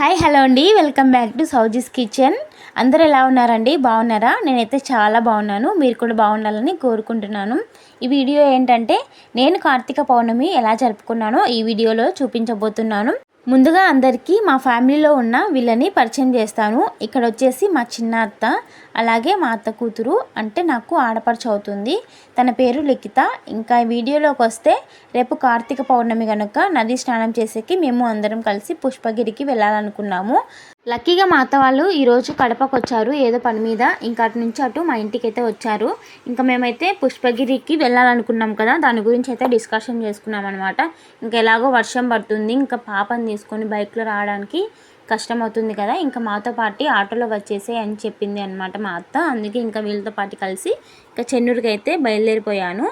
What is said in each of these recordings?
Hi hello అండి. Welcome back to Souji's kitchen. అందరూ ఎలా ఉన్నారండి? బాగున్నారా? నేనైతే చాలా బాగున్నాను. మీరు కూడా బాగుండాలని కోరుకుంటున్నాను. ఈ వీడియో ఏంటంటే నేను కార్తీక పౌర్ణమి ఎలా జరుపుకున్నానో ఈ వీడియోలో చూపించబోతున్నాను. ముందుగా అందరికీ మా ఫ్యామిలీలో ఉన్న వీళ్ళని పరిచయం చేస్తాను. ఇక్కడ వచ్చేసి మా చిన్న అత్త అలాగే మా అత్త కూతురు అంటే నాకు ఆడపడుచు అవుతుంది. తన పేరు లిఖిత. ఇంకా వీడియోలోకి వస్తే రేపు కార్తీక పౌర్ణమి కనుక నది స్నానం చేసేకి మేము అందరం కలిసి పుష్పగిరికి వెళ్ళాలనుకున్నాము. లక్కీగా మా అత్త వాళ్ళు ఈరోజు కడపకు వచ్చారు ఏదో పని మీద. ఇంకా అటు నుంచి అటు మా ఇంటికి అయితే వచ్చారు. ఇంకా మేమైతే పుష్పగిరికి వెళ్ళాలనుకున్నాం కదా దాని గురించి అయితే డిస్కషన్ చేసుకున్నాం అనమాట ఇంకా ఎలాగో వర్షం పడుతుంది ఇంకా పాపని తీసుకొని బైక్లో రావడానికి కష్టం అవుతుంది కదా. ఇంకా మాతో పాటు ఆటోలో వచ్చేసే అని చెప్పింది అనమాట మా అత్త. అందుకే ఇంకా వీళ్ళతో పాటు కలిసి ఇంకా చెన్నూరుకి అయితే బయలుదేరిపోయాను.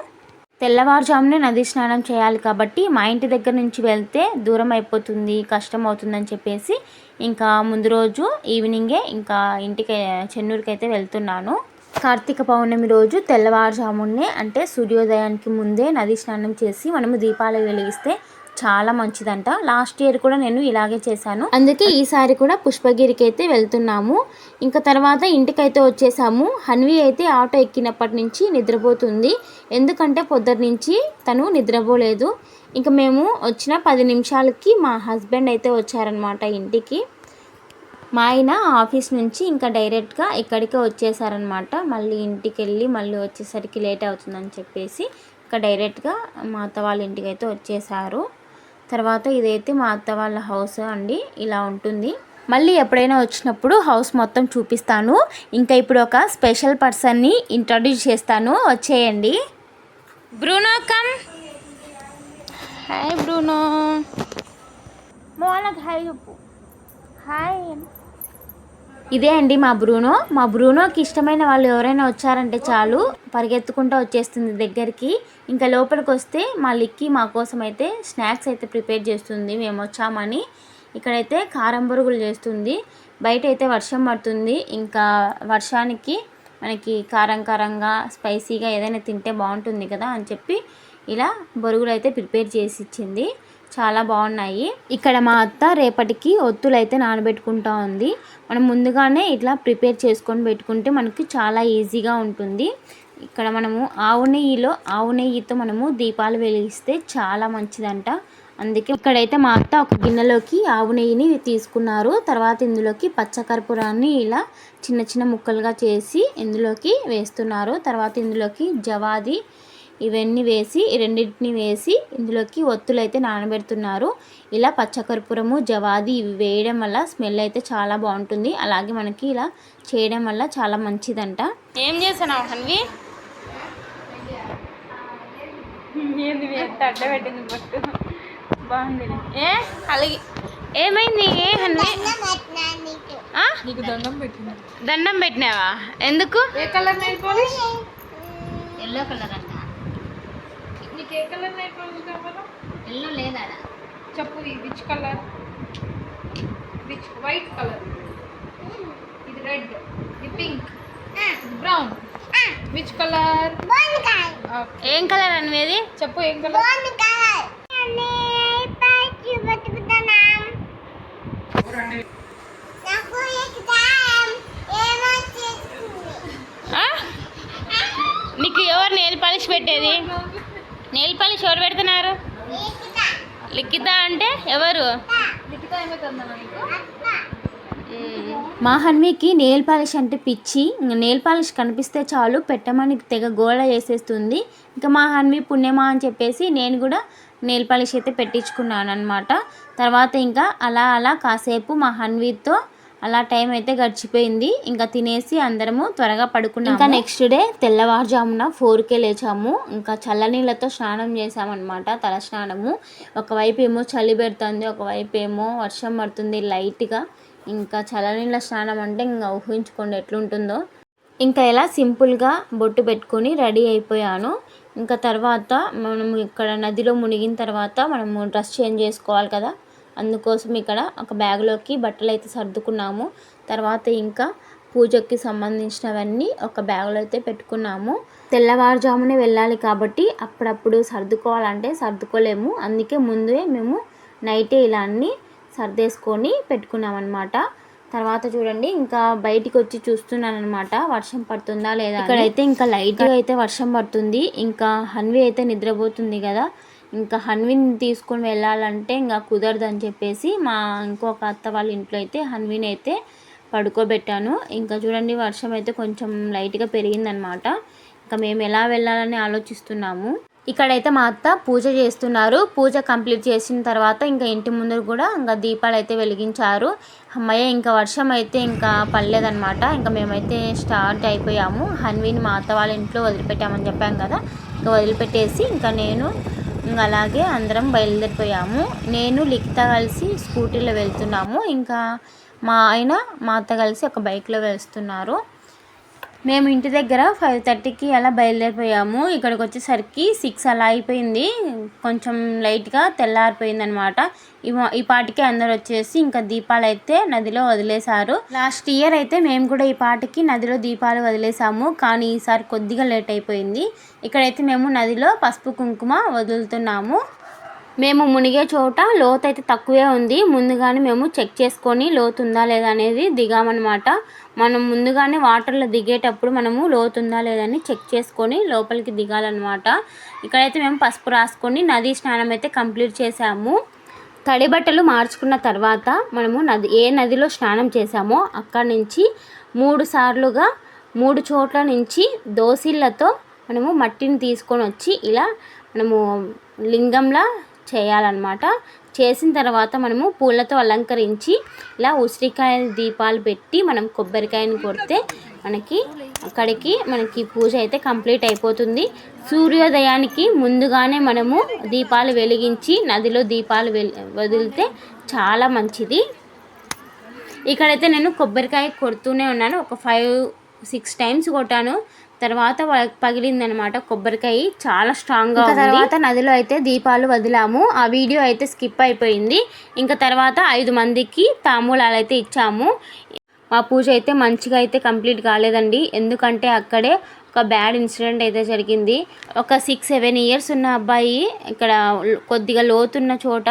తెల్లవారుజామునే నది స్నానం చేయాలి కాబట్టి మా ఇంటి దగ్గర నుంచి వెళ్తే దూరం అయిపోతుంది కష్టం అవుతుందని చెప్పేసి ఇంకా ముందు రోజు ఈవినింగే ఇంకా ఇంటికి చెన్నూరుకి అయితే వెళ్తున్నాను. కార్తీక పౌర్ణమి రోజు తెల్లవారుజామునే అంటే సూర్యోదయానికి ముందే నది స్నానం చేసి మనము దీపాలు వెలిగిస్తే చాలా మంచిదంట. లాస్ట్ ఇయర్ కూడా నేను ఇలాగే చేశాను. అందుకే ఈసారి కూడా పుష్పగిరికి అయితే వెళ్తున్నాము. ఇంకా తర్వాత ఇంటికైతే వచ్చేసాము. హన్వి అయితే ఆటో ఎక్కినప్పటి నుంచి నిద్రపోతుంది. ఎందుకంటే పొద్దున్న నుంచి తను నిద్రపోలేదు. ఇంకా మేము వచ్చిన పది నిమిషాలకి మా హస్బెండ్ అయితే వచ్చారనమాట ఇంటికి. మా ఆయన ఆఫీస్ నుంచి ఇంకా డైరెక్ట్గా ఇక్కడికే వచ్చేసారనమాట మళ్ళీ ఇంటికి వెళ్ళి మళ్ళీ వచ్చేసరికి లేట్ అవుతుందని చెప్పేసి ఇంకా డైరెక్ట్గా మా అత్త వాళ్ళ ఇంటికి అయితే వచ్చేసారు. తర్వాత ఇదైతే మా అత్త వాళ్ళ హౌస్ అండి ఇలా ఉంటుంది. మళ్ళీ ఎప్పుడైనా వచ్చినప్పుడు హౌస్ మొత్తం చూపిస్తాను. ఇంకా ఇప్పుడు ఒక స్పెషల్ పర్సన్ని ఇంట్రడ్యూస్ చేస్తాను. వచ్చేయండి. Bruno come. Hi Bruno. మోనకు hi చెప్పు. హాయ్. ఇదే అండి మా బ్రూనో. మా బ్రూనోకి ఇష్టమైన వాళ్ళు ఎవరైనా వచ్చారంటే చాలు. పరిగెత్తుకుంటూ వచ్చేస్తుంది దగ్గరికి. ఇంకా లోపలికి వస్తే మా లిక్కి మా కోసం అయితే స్నాక్స్ అయితే ప్రిపేర్ చేస్తుంది. మేము వచ్చామని. ఇక్కడైతే కారం బొరుగులు చేస్తుంది. బయట అయితే వర్షం పడుతుంది. ఇంకా వర్షానికి మనకి కారం కారంగా స్పైసీగా ఏదైనా తింటే బాగుంటుంది కదా అని చెప్పి ఇలా బొరుగులు అయితే ప్రిపేర్ చేసి ఇచ్చింది. చాలా బాగున్నాయి. ఇక్కడ మా అత్త రేపటికి ఒత్తులు అయితే నానబెట్టుకుంటా ఉంది. మనం ముందుగానే ఇట్లా ప్రిపేర్ చేసుకొని పెట్టుకుంటే మనకి చాలా ఈజీగా ఉంటుంది. ఇక్కడ మనము ఆవు నెయ్యిలో ఆవు నెయ్యితో మనము దీపాలు వెలిగిస్తే చాలా మంచిదంట. అందుకే ఇక్కడైతే మా అత్త ఒక గిన్నెలోకి ఆవు నెయ్యిని తీసుకున్నారు. తర్వాత ఇందులోకి పచ్చకర్పూరాన్ని ఇలా చిన్న చిన్న ముక్కలుగా చేసి ఇందులోకి వేస్తున్నారు. తర్వాత ఇందులోకి జవాది ఇవన్నీ వేసి రెండింటిని వేసి ఇందులోకి ఒత్తులు అయితే నానబెడుతున్నారు. ఇలా పచ్చకర్పూరము జవాది ఇవి వేయడం వల్ల స్మెల్ అయితే చాలా బాగుంటుంది. అలాగే మనకి ఇలా చేయడం వల్ల చాలా మంచిదంట. ఏం చేసావు హన్వి? ఏ? అలాగే. ఏమైంది? ఏ హన్వి? దండం పెట్టింది. దండం పెట్టినావా? ఎందుకు? ఏ colour nail polish? Yellow colour? ఏ కలర్ పాలిష్ కావాలా? ఎల్లో లేదా చెప్పు which colour? Which white colour? ఇది రెడ్. ఇది పింక్ బ్రౌన్ విచ్ కలర్? ఏం కలర్ అనేది చెప్పు ఏం కలర్? ఆ? నీకు ఎవరు నెయిల్ పాలిష్ పెట్టేది నెయిల్ పాలిష్ ఎవరు పెడుతున్నారు? లిఖిత. అంటే ఎవరు? మా హన్వికి నెయిల్ పాలిష్ అంటే పిచ్చి. నెయిల్ పాలిష్ కనిపిస్తే చాలు పెట్టమని తెగ గోళ చేసేస్తుంది. ఇంకా మా హన్వి పుణ్యమా అని చెప్పేసి నేను కూడా నెయిల్ పాలిష్ అయితే పెట్టించుకున్నాను అనమాట తర్వాత ఇంకా అలా అలా కాసేపు మా హన్వితో అలా టైం అయితే గడిచిపోయింది. ఇంకా తినేసి అందరము త్వరగా పడుకున్నాం ఇంకా నెక్స్ట్ డే తెల్లవారుజామున ఫోర్కే లేచాము. ఇంకా చల్లనీళ్ళతో స్నానం చేసామన్నమాట తల స్నానము ఒకవైపు ఏమో చలి పెడుతుంది ఒకవైపు ఏమో వర్షం పడుతుంది లైట్గా ఇంకా చల్లనీళ్ళ స్నానం అంటే ఇంకా ఊహించుకోండి ఎట్లుంటుందో. ఇంకా ఇలా సింపుల్గా బొట్టు పెట్టుకొని రెడీ అయిపోయాను. ఇంకా తర్వాత మనం ఇక్కడ నదిలో మునిగిన తర్వాత మనము డ్రెస్ చేంజ్ చేసుకోవాలి కదా. అందుకోసం ఇక్కడ ఒక బ్యాగ్లోకి బట్టలు అయితే సర్దుకున్నాము. తర్వాత ఇంకా పూజకి సంబంధించినవన్నీ ఒక బ్యాగ్లో అయితే పెట్టుకున్నాము. తెల్లవారుజామునే వెళ్ళాలి కాబట్టి అప్పుడప్పుడు సర్దుకోవాలంటే సర్దుకోలేము. అందుకే ముందే మేము నైటే ఇలా అన్నీ సర్దేసుకొని పెట్టుకున్నాం అనమాట తర్వాత చూడండి ఇంకా బయటికి వచ్చి చూస్తున్నాను అనమాట వర్షం పడుతుందా లేదా ఇక్కడైతే ఇంకా లైట్గా అయితే వర్షం పడుతుంది. ఇంకా హన్వి అయితే నిద్రపోతుంది కదా. ఇంకా హన్విన్ తీసుకొని వెళ్ళాలంటే ఇంకా కుదరదని చెప్పేసి మా ఇంకొక అత్త వాళ్ళ ఇంట్లో అయితే హన్విన్ అయితే పడుకోబెట్టాను. ఇంకా చూడండి వర్షం అయితే కొంచెం లైట్గా పెరిగిందనమాట ఇంకా మేము ఎలా వెళ్ళాలని ఆలోచిస్తున్నాము. ఇక్కడైతే మా అత్త పూజ చేస్తున్నారు. పూజ కంప్లీట్ చేసిన తర్వాత ఇంకా ఇంటి ముందర కూడా ఇంకా దీపాలు అయితే వెలిగించారు. అమ్మయ్య ఇంకా వర్షం అయితే ఇంకా పడలేదనమాట ఇంకా మేమైతే స్టార్ట్ అయిపోయాము. హన్విన్ మా అత్త వాళ్ళ ఇంట్లో వదిలిపెట్టామని చెప్పాం కదా. ఇంకా వదిలిపెట్టేసి ఇంకా నేను ఇంకా అలాగే అందరం బయలుదేరిపోయాము. నేను లిఖిత కలిసి స్కూటీలో వెళ్తున్నాము. ఇంకా మా ఆయన మా అత్త కలిసి ఒక బైక్లో వెళ్తున్నారు. మేము ఇంటి దగ్గర ఫైవ్ థర్టీకి అలా బయలుదేరిపోయాము. ఇక్కడికి వచ్చేసరికి సిక్స్ అలా అయిపోయింది. కొంచెం లైట్గా తెల్లారిపోయింది అనమాట ఈ పాటికి అందరు వచ్చేసి ఇంకా దీపాలు అయితే నదిలో వదిలేశారు. లాస్ట్ ఇయర్ అయితే మేము కూడా ఈ పాటికి నదిలో దీపాలు వదిలేసాము కానీ ఈసారి కొద్దిగా లేట్ అయిపోయింది. ఇక్కడైతే మేము నదిలో పసుపు కుంకుమ వదులుతున్నాము. మేము మునిగే చోట లోతు అయితే తక్కువే ఉంది. ముందుగానే మేము చెక్ చేసుకొని లోతు ఉందా లేదా అనేది దిగామన్నమాట. మనం ముందుగానే వాటర్లో దిగేటప్పుడు మనము లోతుందా లేదని చెక్ చేసుకొని లోపలికి దిగాలన్నమాట. ఇక్కడైతే మేము పసుపు రాసుకొని నదీ స్నానం అయితే కంప్లీట్ చేసాము తడి బట్టలు మార్చుకున్న తర్వాత మనము నది ఏ నదిలో స్నానం చేసామో అక్కడి నుంచి మూడు సార్లుగా మూడు చోట్ల నుంచి దోసిళ్ళతో మనము మట్టిని తీసుకొని వచ్చి ఇలా మనము లింగంలా చేయాలన్నమాట. చేసిన తర్వాత మనము పూలతో అలంకరించి ఇలా ఉసిరికాయ దీపాలు పెట్టి మనం కొబ్బరికాయని కొడితే మనకి అక్కడికి మనకి పూజ అయితే కంప్లీట్ అయిపోతుంది. సూర్యోదయానికి ముందుగానే మనము దీపాలు వెలిగించి నదిలో దీపాలు వదిలితే చాలా మంచిది. ఇక్కడైతే నేను కొబ్బరికాయ కొడుతూనే ఉన్నాను. ఒక ఫైవ్ సిక్స్ టైమ్స్ కొట్టాను. తర్వాత పగిలిందనమాట కొబ్బరికాయ. చాలా స్ట్రాంగ్గా తర్వాత నదిలో అయితే దీపాలు వదిలాము. ఆ వీడియో అయితే స్కిప్ అయిపోయింది. ఇంకా తర్వాత ఐదు మందికి తాంబూలాలు అయితే ఇచ్చాము. మా పూజ అయితే మంచిగా అయితే కంప్లీట్ కాలేదండి. ఎందుకంటే అక్కడే ఒక బ్యాడ్ ఇన్సిడెంట్ అయితే జరిగింది. ఒక సిక్స్ సెవెన్ ఇయర్స్ ఉన్న అబ్బాయి ఇక్కడ కొద్దిగా లోతున్న చోట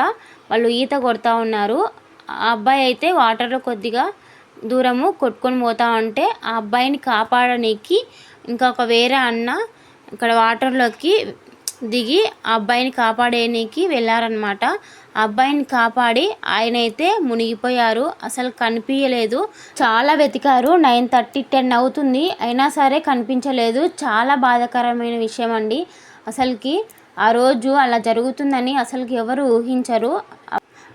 వాళ్ళు ఈత కొడతా ఉన్నారు. ఆ అబ్బాయి అయితే వాటర్లో కొద్దిగా దూరము కొట్టుకొని పోతా ఉంటే ఆ అబ్బాయిని ఇంకా ఒక వేరే అన్న ఇక్కడ వాటర్లోకి దిగి ఆ అబ్బాయిని కాపాడేనికి వెళ్ళారనమాట ఆ అబ్బాయిని కాపాడి ఆయన అయితే మునిగిపోయారు. అసలు కనిపించలేదు చాలా వెతికారు. నైన్ థర్టీ టెన్ అవుతుంది. అయినా సరే కనిపించలేదు. చాలా బాధాకరమైన విషయం అండి అసలుకి ఆ రోజు అలా జరుగుతుందని అసలుకి ఎవరు ఊహించరు.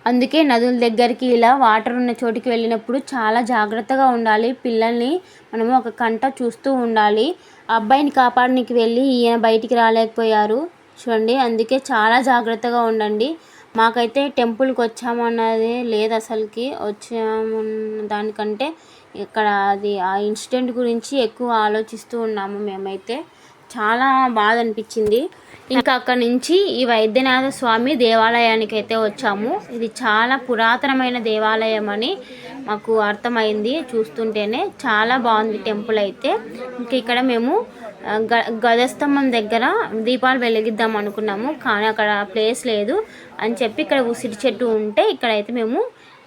అందుకే నదుల దగ్గరికి ఇలా వాటర్ ఉన్న చోటికి వెళ్ళినప్పుడు చాలా జాగ్రత్తగా ఉండాలి. పిల్లల్ని మనము ఒక కంట చూస్తూ ఉండాలి. అబ్బాయిని కాపాడడానికి వెళ్ళి ఈయన బయటికి రాలేకపోయారు చూడండి. అందుకే చాలా జాగ్రత్తగా ఉండండి. మాకైతే టెంపుల్కి వచ్చామన్నది లేదు అసలుకి. వచ్చామన్న దానికంటే ఇక్కడ అది ఆ ఇన్సిడెంట్ గురించి ఎక్కువ ఆలోచిస్తూ ఉన్నాము మేమైతే. చాలా బాధ అనిపించింది ఇంకా అక్కడ నుంచి ఈ వైద్యనాథ స్వామి దేవాలయానికి అయితే వచ్చాము. ఇది చాలా పురాతనమైన దేవాలయం అని మాకు అర్థమైంది చూస్తుంటేనే. చాలా బాగుంది టెంపుల్ అయితే. ఇంకా ఇక్కడ మేము గ గజస్తంభం దగ్గర దీపాలు వెలిగిద్దాం అనుకున్నాము. కానీ అక్కడ ప్లేస్ లేదు అని చెప్పి ఇక్కడ ఉసిరి చెట్టు ఉంటే ఇక్కడైతే మేము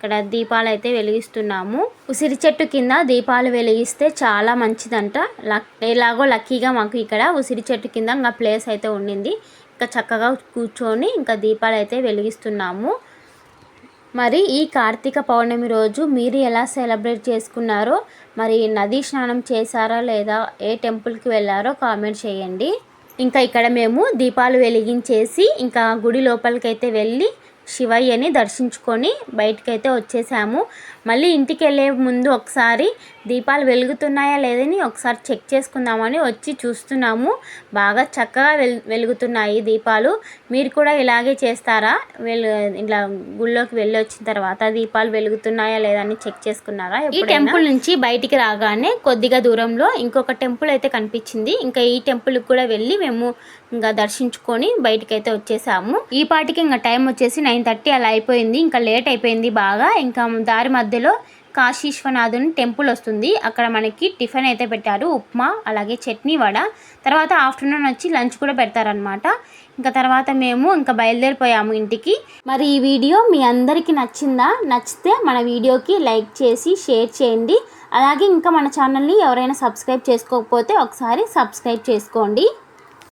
ఇక్కడ దీపాలు అయితే వెలిగిస్తున్నాము. ఉసిరి చెట్టు కింద దీపాలు వెలిగిస్తే చాలా మంచిదంట. లక్ ఎలాగో లక్కీగా మాకు ఇక్కడ ఉసిరి చెట్టు కింద ఇంకా ప్లేస్ అయితే ఉండింది. ఇంకా చక్కగా కూర్చొని ఇంకా దీపాలు అయితే వెలిగిస్తున్నాము. మరి ఈ కార్తీక పౌర్ణమి రోజు మీరు ఎలా సెలబ్రేట్ చేసుకున్నారో మరి నదీ స్నానం చేశారా లేదా ఏ టెంపుల్కి వెళ్ళారో కామెంట్ చేయండి. ఇంకా ఇక్కడ మేము దీపాలు వెలిగించేసి ఇంకా గుడి లోపలికైతే వెళ్ళి శివయ్యని దర్శించుకొని బయటికైతే వచ్చేసాము. మళ్ళీ ఇంటికి వెళ్ళే ముందు ఒకసారి దీపాలు వెలుగుతున్నాయా లేదని ఒకసారి చెక్ చేసుకుందామని వచ్చి చూస్తున్నాము. బాగా చక్కగా వెల్ వెలుగుతున్నాయి దీపాలు. మీరు కూడా ఇలాగే చేస్తారా? వెలు ఇలా గుళ్ళోకి వెళ్ళి వచ్చిన తర్వాత దీపాలు వెలుగుతున్నాయా లేదని చెక్ చేసుకున్నారా ఈ టెంపుల్ నుంచి బయటికి రాగానే కొద్దిగా దూరంలో ఇంకొక టెంపుల్ అయితే కనిపించింది. ఇంకా ఈ టెంపుల్కి కూడా వెళ్ళి మేము ఇంకా దర్శించుకొని బయటకైతే వచ్చేసాము. ఈ పాటికి ఇంకా టైం వచ్చేసి నైన్ థర్టీ అలా అయిపోయింది. ఇంకా లేట్ అయిపోయింది బాగా. ఇంకా దారి మధ్యలో కాశీశ్వనాథుని టెంపుల్ వస్తుంది. అక్కడ మనకి టిఫిన్ అయితే పెట్టారు. ఉప్మా అలాగే చట్నీ వడ. తర్వాత ఆఫ్టర్నూన్ వచ్చి లంచ్ కూడా పెడతారనమాట ఇంకా తర్వాత మేము ఇంకా బయలుదేరిపోయాము ఇంటికి. మరి ఈ వీడియో మీ అందరికీ నచ్చిందా? నచ్చితే మన వీడియోకి లైక్ చేసి షేర్ చేయండి. అలాగే ఇంకా మన ఛానల్ని ఎవరైనా సబ్స్క్రైబ్ చేసుకోకపోతే ఒకసారి సబ్స్క్రైబ్ చేసుకోండి.